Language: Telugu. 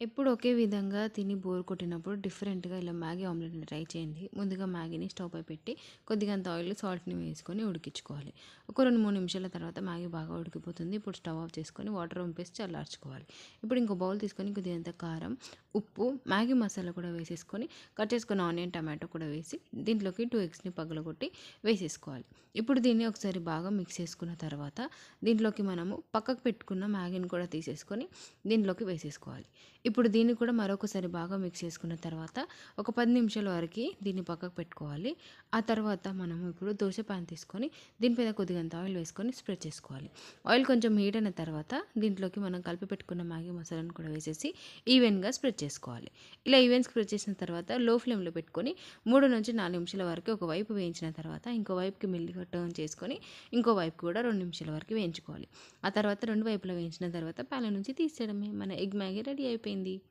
ఎప్పుడు ఒకే విధంగా తిని బోర్ కొట్టినప్పుడు డిఫరెంట్‌గా ఇలా మ్యాగీ ఆమ్లెట్‌ని ట్రై చేయండి. ముందుగా మ్యాగీని స్టవ్ పై పెట్టి కొద్దిగా అంత ఆయిల్, సాల్ట్‌ని వేసుకొని ఉడికించుకోవాలి. ఒక 2, 3 నిమిషాల తర్వాత మ్యాగీ బాగా ఉడికిపోతుంది. ఇప్పుడు స్టవ్ ఆఫ్ చేసుకొని వాటర్ వంపేసి చల్లార్చుకోవాలి. ఇప్పుడు ఇంకో బౌల్ తీసుకొని కొద్దిగంత కారం, ఉప్పు, మ్యాగీ మసాలా కూడా వేసేసుకొని కట్ చేసుకున్న ఆనియన్, టమాటో కూడా వేసి దీంట్లోకి టూ ఎగ్స్‌ని పగలగొట్టి వేసేసుకోవాలి. ఇప్పుడు దీన్ని ఒకసారి బాగా మిక్స్ చేసుకున్న తర్వాత దీంట్లోకి మనము పక్కకు పెట్టుకున్న మ్యాగీని కూడా తీసేసుకొని దీంట్లోకి వేసేసుకోవాలి. ఇప్పుడు దీన్ని కూడా మరొకసారి బాగా మిక్స్ చేసుకున్న తర్వాత ఒక పది నిమిషాల వరకి దీన్ని పక్కకు పెట్టుకోవాలి. ఆ తర్వాత మనము ఇప్పుడు దోస పాన్ తీసుకొని దీనిపైన కొద్దిగంత ఆయిల్ వేసుకొని స్ప్రెడ్ చేసుకోవాలి. ఆయిల్ కొంచెం హీట్ అయిన తర్వాత దీంట్లోకి మనం కలిపి పెట్టుకున్న మ్యాగీ మసాలాను కూడా వేసేసి ఈవెన్‌గా స్ప్రెడ్ చేసుకోవాలి. ఇలా ఈవెన్ స్ప్రెడ్ చేసిన తర్వాత లో ఫ్లేమ్‌లో పెట్టుకొని 3-4 నిమిషాల వరకు ఒక వైపు వేయించిన తర్వాత ఇంకో వైపుకి మెల్లిగా టర్న్ చేసుకొని ఇంకో వైపు కూడా రెండు నిమిషాల వరకు వేయించుకోవాలి. ఆ తర్వాత రెండు వైపులా వేయించిన తర్వాత పాల నుంచి తీసేయడమే. మన ఎగ్ మ్యాగీ రెడీ అయిపోయింది అయిపోయింది.